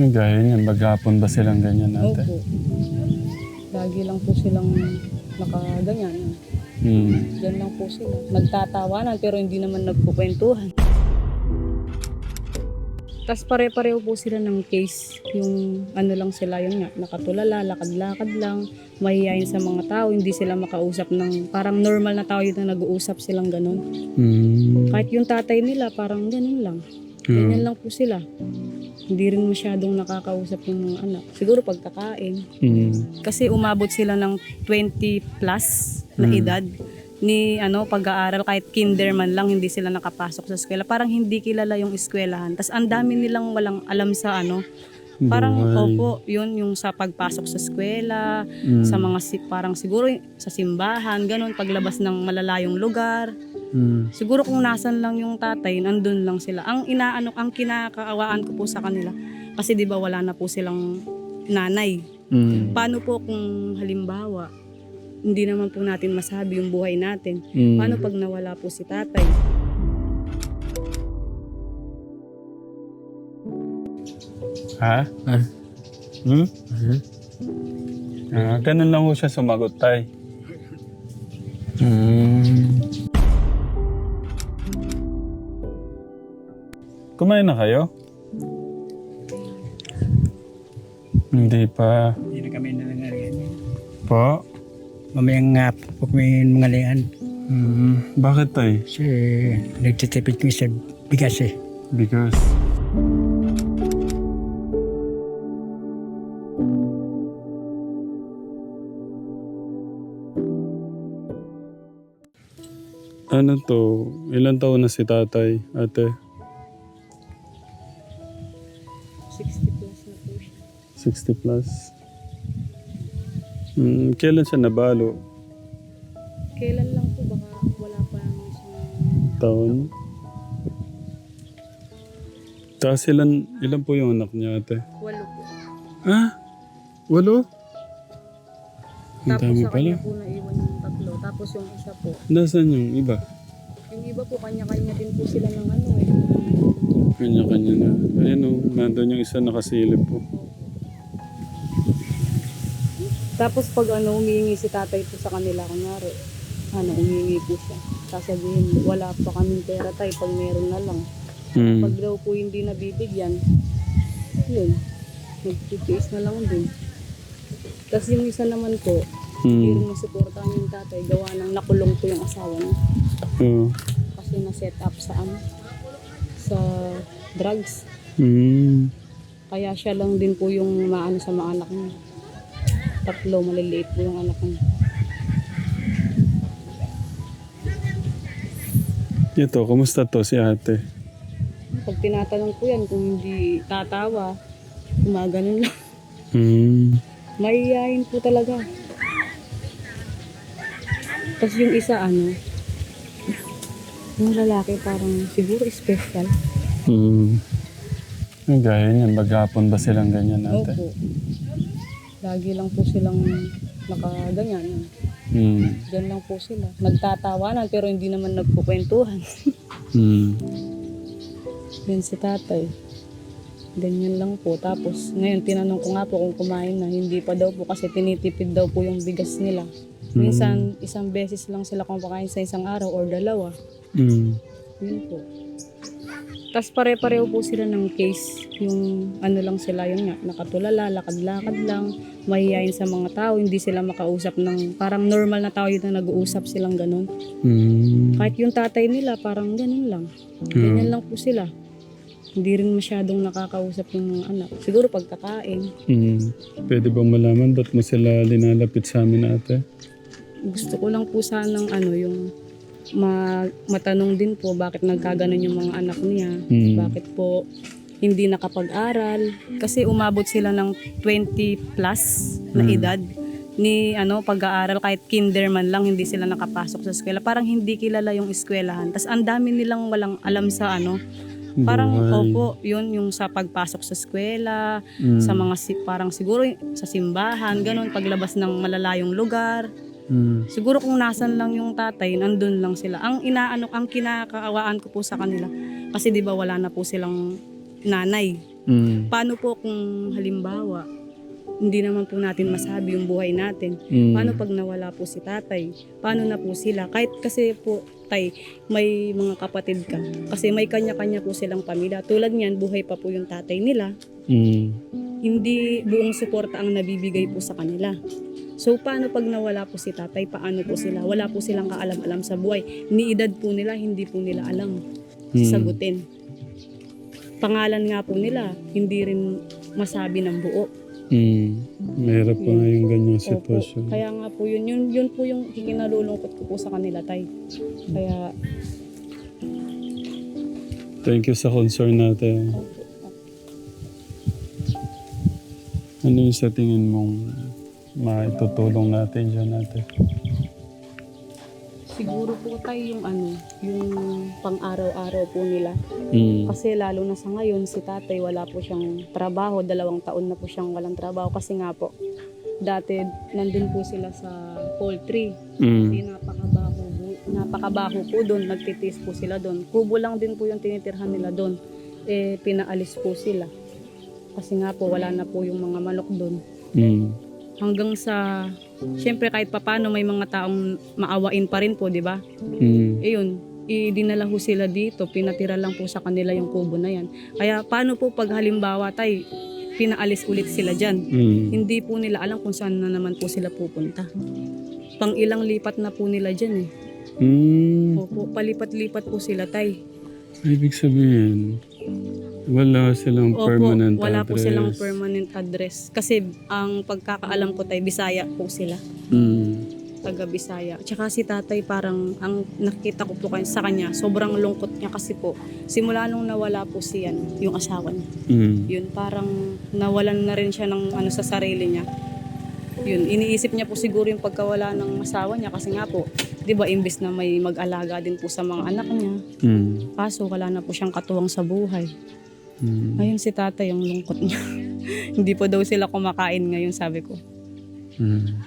Ang gaya niyan, maghapon ba silang ganyan ate? Opo. Lagi lang po silang nakaganyan. Hmm. Diyan lang po sila. Nagtatawanan pero hindi naman nagkukwentuhan. Tapos pare-pareho po sila ng case. Yung ano lang sila yun nga, nakatulala, lakad-lakad lang, mahihayin sa mga tao, hindi sila makausap ng parang normal na tao yun na nag-uusap silang ganun. Hmm. Kahit yung tatay nila, parang ganun lang. Ganyan lang po sila. Hindi rin masyadong nakakausap yung mga anak. Siguro pagkakain. Hmm. Kasi umabot sila ng 20 plus na Mm. edad ni ano pag-aaral kahit kinder man lang hindi sila nakapasok sa eskwela. Parang hindi kilala yung eskwelahan. Tapos ang dami nilang walang alam sa ano. Parang Buhay. opo, yun yung sa pagpasok sa eskwela, Hmm. sa mga si, parang siguro sa simbahan, ganun paglabas ng malalayong lugar. Hmm. Siguro kung nasan lang yung tatay, nandun lang sila. Ang inaano, ang kinakaawaan ko po sa kanila kasi 'di ba wala na po silang nanay. Hmm. Paano po kung halimbawa, hindi naman po natin masabi yung buhay natin. Hmm. Paano pag nawala po si tatay? Ha? Ah. Hmm? Ah, ganun lang ho siya sumagot, tay. Hmm. Kumain na kayo? Hindi pa. Hindi na kami nalangarin. Po? Mamayang nga po kami mga lian. Hmm. Bakit, tay? Kasi nagtitipid kami sa bigas eh. Because... Ano to? Ilan taon na si tatay, ate? 60 plus na po siya. 60 plus. Hmm, kailan siya nabalo? Kailan lang po baka wala pa naman siyang Taon? Tapos ilan, ilan po yung anak niya, ate? walo po. Ah? Walo? Ang Tapos dami sa pala. kanya po naiwan yung tatlo. Tapos yung isa po. Nasaan yung iba? Yung iba po kanya-kanya din po sila ng ano eh. Kanya-kanya na. Ayun o, nandun yung isa nakasilip po. Tapos pag ano, humihingi si tatay po sa kanila, kunyari, ano, humihingi po siya. Sasabihin, wala pa kaming pera tay, pag meron na lang. Hmm. Pag daw po hindi nabibigyan, yun, magtitiis na lang din. Tapos yung isa naman po, hindi rin Hmm. masuportahan yung tatay, gawa ng nakulong po yung asawa niya. Oo. Kasi na-set up sa ano, sa drugs. Hmm. Kaya siya lang din po yung maano sa mga anak niya. Tatlo, maliliit po yung anak niya. Ito, kumusta to si ate? Pag tinatanong ko yan, kung hindi tatawa, gumaganon lang. Hmm. Mahihayin po talaga. Tapos yung isa ano, yung lalaki parang siguro special. Hmm. Ang gaya niyan, maghapon ba silang ganyan ate? Opo. Lagi lang po silang nakaganyan. Hmm. Diyan lang po sila. Nagtatawanan pero hindi naman nagkukwentuhan. Hmm. Yan si tatay. Ganyan lang po. Tapos ngayon tinanong ko nga po kung kumain na. Hindi pa daw po kasi tinitipid daw po yung bigas nila. Minsan isang beses lang sila kumakain sa isang araw or dalawa. Hmm. Yun po. Tapos pare-pareho po sila ng case. Yung ano lang sila, yun nga, nakatulala, lakad-lakad lang, mahihayin sa mga tao, hindi sila makausap ng, parang normal na tao yun na nag-uusap silang ganun. Hmm. Kahit yung tatay nila, parang ganun lang. Ganyan lang po sila. Hindi rin masyadong nakakausap yung mga anak. Siguro pagkakain. Hmm. Pwede bang malaman ba't mo sila linalapit sa amin ate? Gusto ko lang po sanang ano, yung ma matanong din po bakit nagkaganon yung mga anak niya. Hmm. Bakit po hindi nakapag-aral? Kasi umabot sila ng 20 plus na Mm. edad ni ano pag-aaral kahit kinder man lang hindi sila nakapasok sa eskwela. Parang hindi kilala yung eskwelahan. Tapos ang dami nilang walang alam sa ano. Parang Buhay. opo, yun yung sa pagpasok sa eskwela, Hmm. sa mga si, parang siguro sa simbahan, ganun paglabas ng malalayong lugar. Hmm. Siguro kung nasan lang yung tatay, nandun lang sila. Ang inaano, ang kinakaawaan ko po sa kanila kasi 'di ba wala na po silang nanay. Mm. Paano po kung halimbawa, hindi naman po natin masabi yung buhay natin. Mm. Paano pag nawala po si tatay? Paano na po sila? Kahit kasi po, tay, may mga kapatid ka. Kasi may kanya-kanya po silang pamilya. Tulad niyan, buhay pa po yung tatay nila. Mm. Hindi buong suporta ang nabibigay po sa kanila. So, paano pag nawala po si tatay? Paano po sila? Wala po silang kaalam-alam sa buhay. Ni edad po nila, hindi po nila alam Mm. sagutin. Pangalan nga po nila, hindi rin masabi ng buo. Mm. Mahirap po nga yung ganyang Opo. sitwasyon. Kaya nga po yun, yun, yun po yung ikinalulungkot ko po sa kanila, tay. Kaya, Thank you sa concern natin. opo. Ano yung sa tingin mong maitutulong natin dyan natin? siguro po tayo yung ano, yung pang-araw-araw po nila. Mm. Kasi lalo na sa ngayon, si tatay wala po siyang trabaho. Dalawang taon na po siyang walang trabaho. Kasi nga po, dati nandun po sila sa poultry. Kasi Mm. napakabaho, bu- napakabaho po doon. Nagtitis po sila doon. Kubo lang din po yung tinitirhan nila doon. Eh, pinaalis po sila. Kasi nga po, wala na po yung mga manok doon. Mm. Hanggang sa, syempre kahit papano may mga taong maawain pa rin po, di ba? Mm. Eh yun, idinala ho sila dito, pinatira lang po sa kanila yung kubo na yan. Kaya paano po pag halimbawa tay, pinaalis ulit sila dyan? Mm. Hindi po nila alam kung saan na naman po sila pupunta. Pang ilang lipat na po nila dyan eh. Mm. Opo, palipat-lipat po sila tay. Ibig sabihin, wala silang Opo, permanent wala po silang address. permanent address. Kasi ang pagkakaalam ko tay, Bisaya po sila. Mm. taga Bisaya. Tsaka si tatay parang ang nakita ko po kay- sa kanya, sobrang lungkot niya kasi po simula nung nawala po si ano, yung asawa niya. Mm. Yun parang nawalan na rin siya ng ano sa sarili niya. Yun, iniisip niya po siguro yung pagkawala ng asawa niya kasi nga po, 'di ba, imbes na may mag-alaga din po sa mga anak niya. Mm. Kaso wala na po siyang katuwang sa buhay. Mm. Ayun si tatay yung lungkot niya. Hindi po daw sila kumakain ngayon, sabi ko. Mm.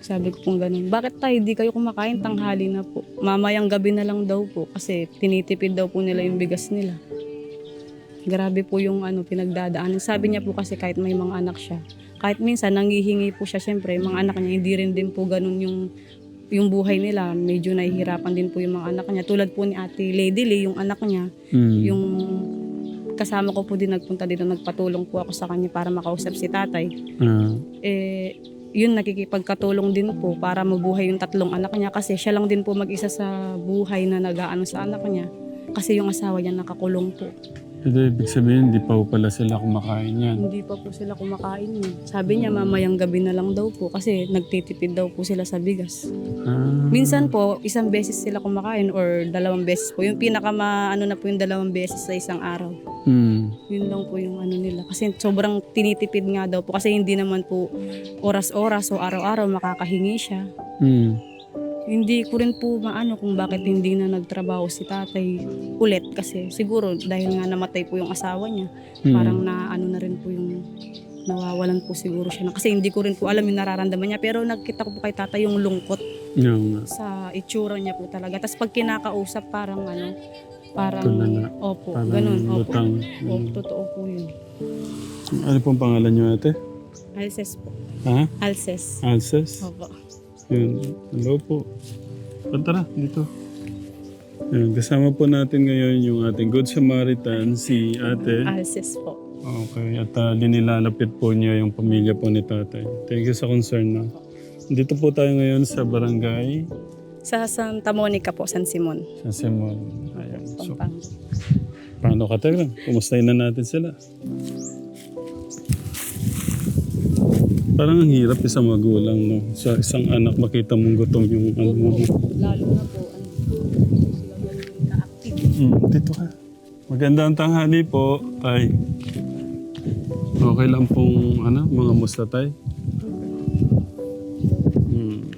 Sabi ko pong ganun, bakit tayo di kayo kumakain tanghali na po? Mamayang gabi na lang daw po kasi tinitipid daw po nila yung bigas nila. Grabe po yung ano pinagdadaanan. Sabi niya po kasi kahit may mga anak siya, kahit minsan nangihingi po siya syempre, mga anak niya hindi rin din po ganun yung yung buhay nila, medyo nahihirapan din po yung mga anak niya. Tulad po ni Ate Lady Lee, yung anak niya, Mm. yung kasama ko po din nagpunta dito, nagpatulong po ako sa kanya para makausap si tatay Ah. eh, yun nakikipagkatulong din po para mabuhay yung tatlong anak niya kasi siya lang din po mag-isa sa buhay na nag-aano sa anak niya kasi yung asawa niya nakakulong po. Ito, ibig sabihin, hindi pa po pala sila kumakain yan. Hindi pa po sila kumakain yun. Sabi niya mamayang gabi na lang daw po kasi nagtitipid daw po sila sa bigas. Ah. Minsan po, isang beses sila kumakain or dalawang beses po. Yung pinaka ano na po yung dalawang beses sa isang araw. Mm. Yun lang po yung ano nila. Kasi sobrang tinitipid nga daw po. Kasi hindi naman po oras-oras o araw-araw makakahingi siya. Mm. Hindi ko rin po maano kung bakit hindi na nagtrabaho si tatay ulit. Kasi siguro dahil nga namatay po yung asawa niya. Mm. Parang na ano na rin po yung nawawalan po siguro siya. na- Kasi hindi ko rin po alam yung nararamdaman niya. Pero nagkita ko po kay tatay yung lungkot Yung nga. sa itsura niya po talaga. Tapos pag kinakausap parang ano, parang Tulala. opo, Parang ganun, opo. lutang. Opo, totoo po yun. Ano pong pangalan niyo ate? Alces po. Ha? Alces. Alces? Opo. Yun. Hello po. O, tara, dito. Yun, kasama po natin ngayon yung ating Good Samaritan, si ate. Alces po. Okay, at uh, linilalapit po niya yung pamilya po ni tatay. Thank you sa concern na. Dito po tayo ngayon sa barangay Sa Santa Monica po, San Simon. San Simon. Ayan. So, Pampanga. paano ka tayo? Kumustahin na natin sila. Parang ang hirap isang magulang, no? Sa isang anak, makita mong gutom yung ano mo. Lalo na po, ano, sila ganun ka-active. Mm, dito ka. Magandang tanghali po, tay. Okay lang pong ano, mga musta tay. Mm.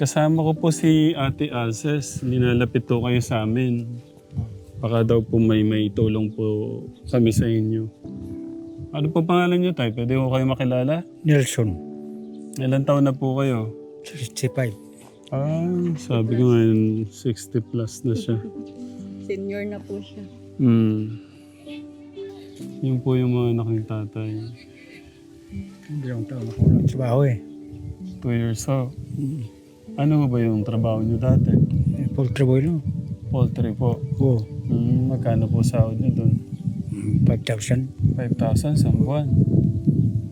Kasama ko po si Ate Alces. Linalapit po kayo sa amin. Baka daw po may may tulong po kami sa inyo. Ano po pangalan niyo tay? Pwede ko kayo makilala? Nelson, Ilan taon na po kayo? 65. Ah, sabi ko ngayon 60 plus na siya. Senior na po siya. Hmm. Yun po yung mga anak ni tatay. Dalawang taon ako ng trabaho eh. Two years old. Ano ba yung trabaho niyo dati? Eh, Full trabaho no? Poultry po. Oo. Hmm, magkano po sahod niyo doon? Mm, 5,000. 5,000 sa buwan.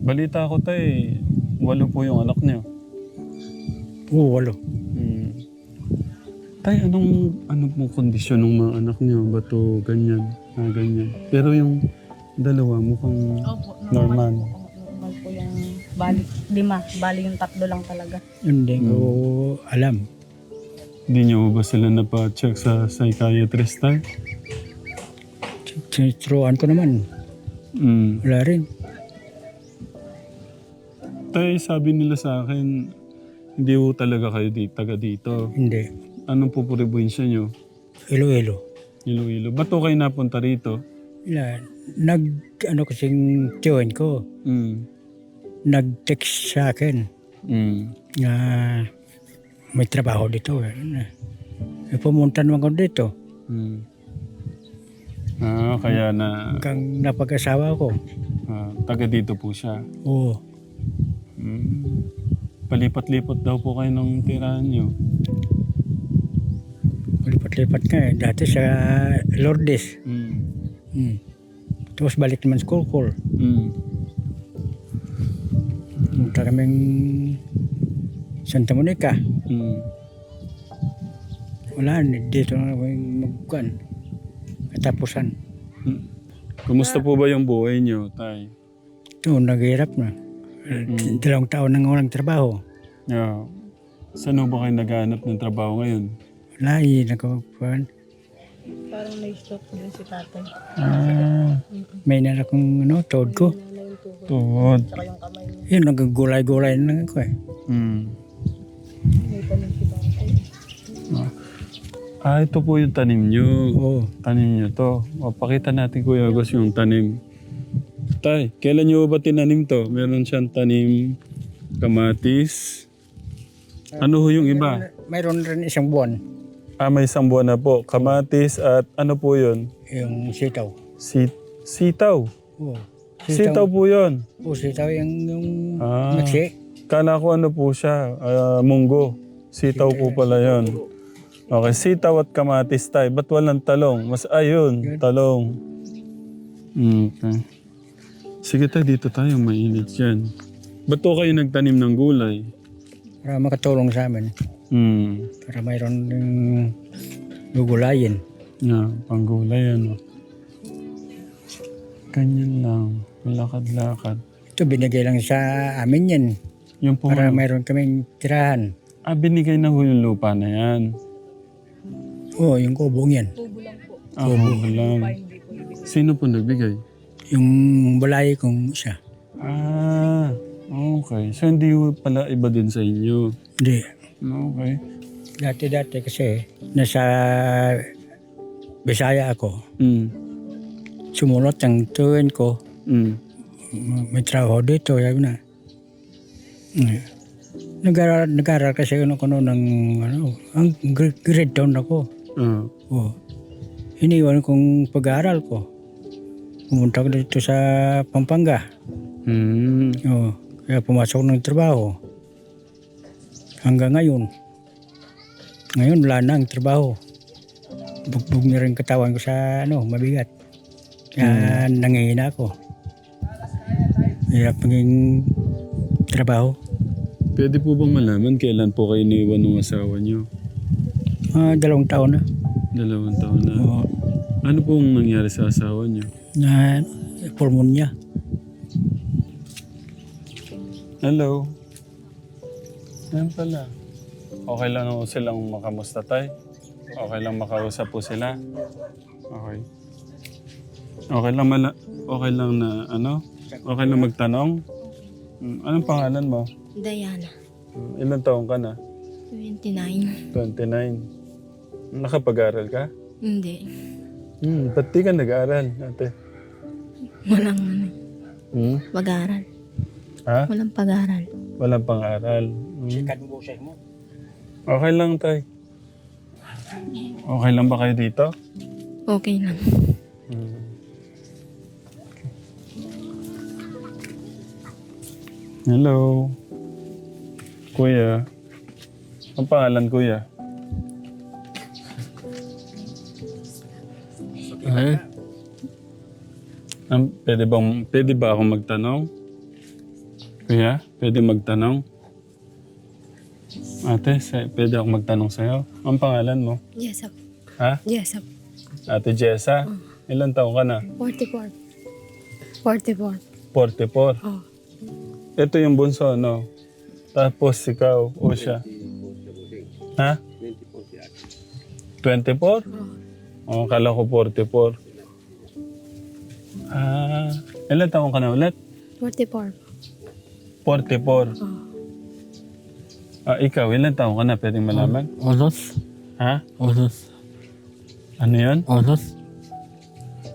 Balita ko tay, walo po yung anak niyo. Oo, walo. Hmm. Tay, anong ano pong kondisyon ng mga anak niyo? Bato ganyan, ah, ganyan. Pero yung dalawa mukhang Opo, normal. po. Normal po yung bali, lima. Bali yung tatlo lang talaga. Hindi ko alam. Hindi niyo ba sila napacheck sa psychiatrist tay? Sinuturuan ko naman. Hmm. Wala rin. Tay, sabi nila sa akin, hindi po talaga kayo di, taga dito. Hindi. Anong po probinsya niyo? Iloilo. Iloilo. Ba't po kayo napunta rito? Wala. Nag, ano kasing tiyon ko, Hmm. nag-text sa akin Hmm. na may trabaho dito. Eh, eh pumunta naman ko dito. Hmm. Ah, kaya na Hanggang napag-asawa ko. ah, taga dito po siya. Oo. Hmm. Palipat-lipat daw po kayo ng tirahan niyo. Lipat-lipat nga eh. Dati sa Lourdes. Hmm. Hmm. Tapos balik naman sa Kulkul. Hmm. Punta kaming Santa Monica. Hmm. Wala, dito na kami magkuhan. Katapusan. Hmm. Kumusta po ba yung buhay niyo, tay? Ito, naghihirap na. Mm. Dalawang taon nang walang trabaho. Yeah. Saan ba kayo naghahanap ng trabaho ngayon? Wala, eh, nagkuhan. Parang na-stroke din si tatay. Ah, may na akong ano, toad ko. Tuhod. Tsaka yung kamay niya. Yun, nagagulay-gulay na lang ako eh. Hmm. Ah, ito po yung tanim niyo. Oo. Tanim niyo to. O, pakita natin Kuya Agos yung tanim. Tay, kailan niyo ba tinanim to? Meron siyang tanim kamatis. Ano ho yung iba? Mayroon rin isang buwan, Ah, may isang buwan na po. Kamatis at ano po yun? yung sitaw. Si sitaw. Oo. Sitaw po yun. Oo, sitaw yung, yung Ah. maksi. Kala ko ano po siya, ah, munggo. Sitaw po pala yun. Okay, sitaw at kamatis tayo. Ba't walang talong? Mas ayun, talong. Okay. Sige tayo, dito tayo. Mainit yan. Ba't po kayo nagtanim ng gulay? Para makatulong sa amin. Hmm. Para mayroon yung gugulayin. Yeah, panggulay ano. Ganyan lang. Lakad-lakad. Ito, binigay lang sa amin yan. Yung po, Para mayroon kaming tirahan. ah, binigay na ho yung lupa na yan. Oo, yung kubong yan. Tubo lang po. Ah, huwag lang. Hindi po ibig. Sino po nagbigay? Yung balay kong isa. Ah, okay. So hindi pala iba din sa inyo. Hindi. Okay. Dati-dati kasi nasa Bisaya ako. Mm. Sumulot ang tuwin ko. Mm. May trabaho dito. Sabi na. Eh, Nag-aral, nag-aral kasi ano ko noon ng ano, ang grade, grade down ako. Ah. Oh. Iniwan kong pag-aaral ko. Pumunta ko dito sa Pampanga. Mm. Oh, kaya pumasok ng trabaho. Hanggang ngayon. Ngayon wala na ang trabaho. Bugbog na rin katawan ko sa ano, mabigat. Kaya nangihina ako. Hirap maging trabaho. Pwede po bang malaman kailan po kayo iniwan ng asawa niyo? Mga dalawang taon na. Dalawang taon na. Oo. Ano pong nangyari sa asawa niyo? Na pulmonya. Hello. Yan pala. Okay lang ako silang makamusta tay? Okay lang makausap po sila? Okay. Okay lang mala okay lang na ano? Okay lang magtanong? Mm, Anong pangalan mo? Diana, Mm, Ilan taong ka na? 29. 29. Nakapag-aral ka? Hindi. Hmm, ba't di ka nag-aral, ate? Walang ano. Eh. Hmm? Pag-aral. Ha? Walang pag-aral. Walang pang-aral. Hmm. Okay lang, tay. Okay lang ba kayo dito? Okay lang. Hmm. Hello. Kuya. Ang pangalan, kuya? Ay. Um, pwede, bang, pwede ba akong magtanong? Kuya, pwede magtanong? Ate, sa, pwede akong magtanong sa'yo? Ang pangalan mo? Yes, up. Ha? Yes, up. Ate Jessa? Ilan taon ka na? 44. 44. 44. Oh. Ito yung bunso, no? Tapos ikaw o siya? Ha? 24? Oo, kala ko 44. Ah, ilan taon ka na ulit? 44. 44. Oh. Ah, ikaw, ilan taon ka na? Pwedeng malaman? Osos. Ha? Osos. Ano yan? Osos.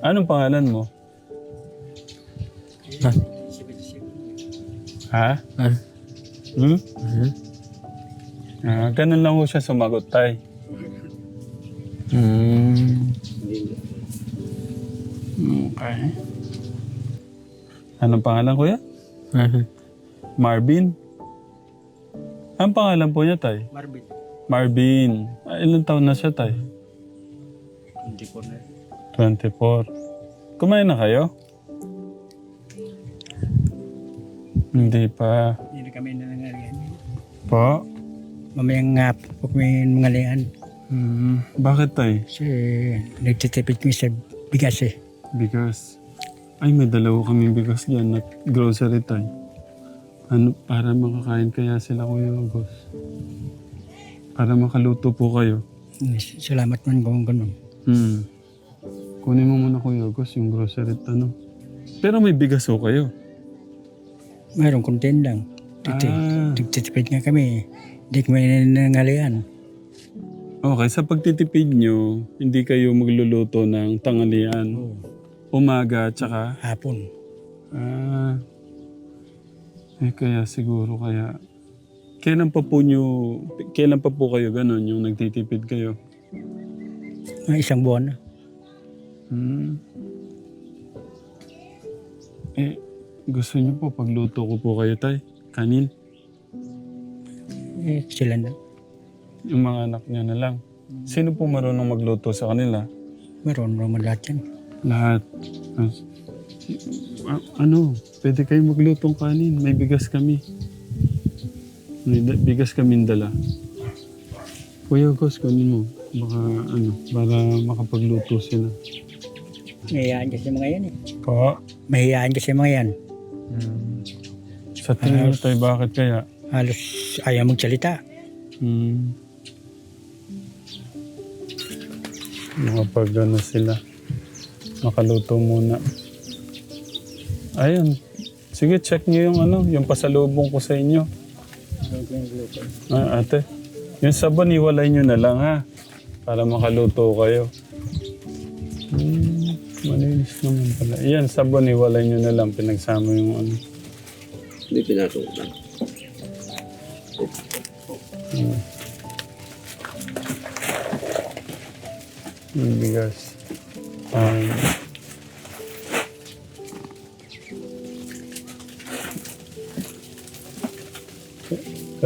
Anong pangalan mo? Nas. Ha? Nas. Hmm? Mhm. Ah, ganun lang ho siya sumagot, tay. Mm. Okay. Anong pangalan, kuya? Marvin? Ang pangalan po niya, tay? Marvin. Marvin. Ah, ilan taon na siya, tay? Hindi ko na. 24. Kumain na kayo? Hindi pa. Hindi na kami nanangalian. Po? Mamayang nga po kami nangalian. Hmm, bakit, tay? Kasi nagtitipid kami sa bigas eh. Bigas. Ay, may dalawa kaming bigas dyan at grocery tay. Ano, para makakain kaya sila Kuya August. Para makaluto po kayo. Salamat man kung ganun. Hmm. Kunin mo muna Kuya August yung grocery ano. Pero may bigas ho kayo. Mayroong kontin lang. Ah. Nagtitipid nga kami. Hindi kami nanangalian. Okay, sa pagtitipid nyo, hindi kayo magluluto ng tanghalian. Umaga, tsaka... Hapon. Ah. Eh, kaya siguro kaya... Kailan pa po nyo... Kailan pa po kayo ganun, yung nagtitipid kayo? Mga isang buwan na. Hmm. Eh, gusto nyo po pagluto ko po kayo, tay? Kanin? Eh, sila na. Yung mga anak nyo na lang. Sino po marunong magluto sa kanila? Meron naman lahat yan. Lahat. As- ano, pwede kayo maglutong kanin. May bigas kami. May bigas kami dala. Kuya Gus, kunin mo. Baka ano, para makapagluto sila. Mahiyaan kasi mga yan eh. Pa? Mahiyaan kasi mga yan. Sa tingin mo tayo, bakit kaya? Halos ayaw magsalita. Hmm. Makapag ano sila. Makaluto muna. Ayun. Sige, check niyo yung ano, yung pasalubong ko sa inyo. Ah, ate. Yung sabon, iwalay nyo na lang ha. Para makaluto kayo. Hmm, malinis naman pala. Yan, sabon, iwalay nyo na lang. Pinagsama yung ano. Hindi ko lang. Yung bigas.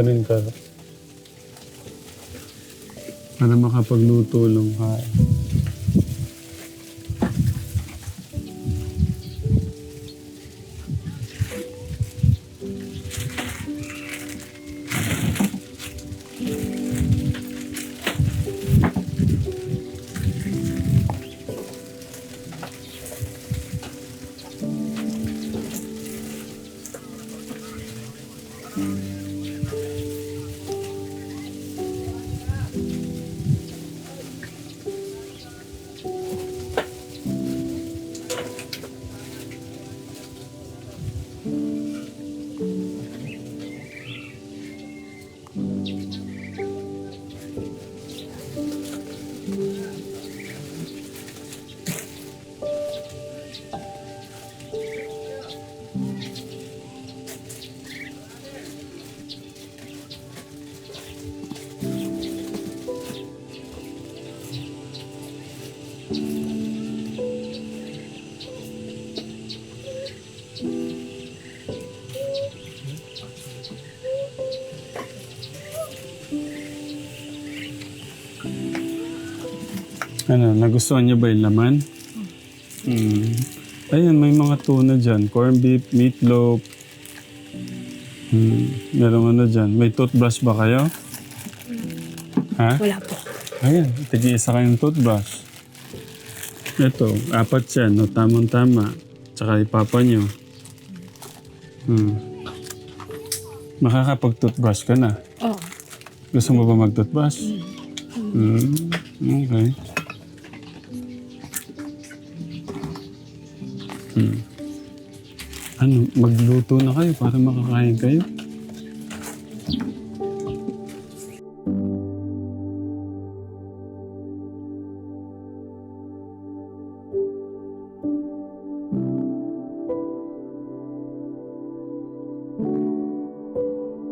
Kanin ka. Para makapagluto lang ka. Ano, nagustuhan niyo ba yung laman? Hmm. Ayun, may mga tuna dyan. Corn beef, meatloaf. Hmm. Meron ano dyan. May toothbrush ba kayo? Ha? Wala po. Ayan, tigi-isa kayong toothbrush. Ito, apat yan, no, tamang-tama. Tsaka ipapa nyo. Hmm. Makakapag-toothbrush ka na. Oo. Gusto mo ba mag-toothbrush? Hmm. Okay. Ano, magluto na kayo para makakain kayo?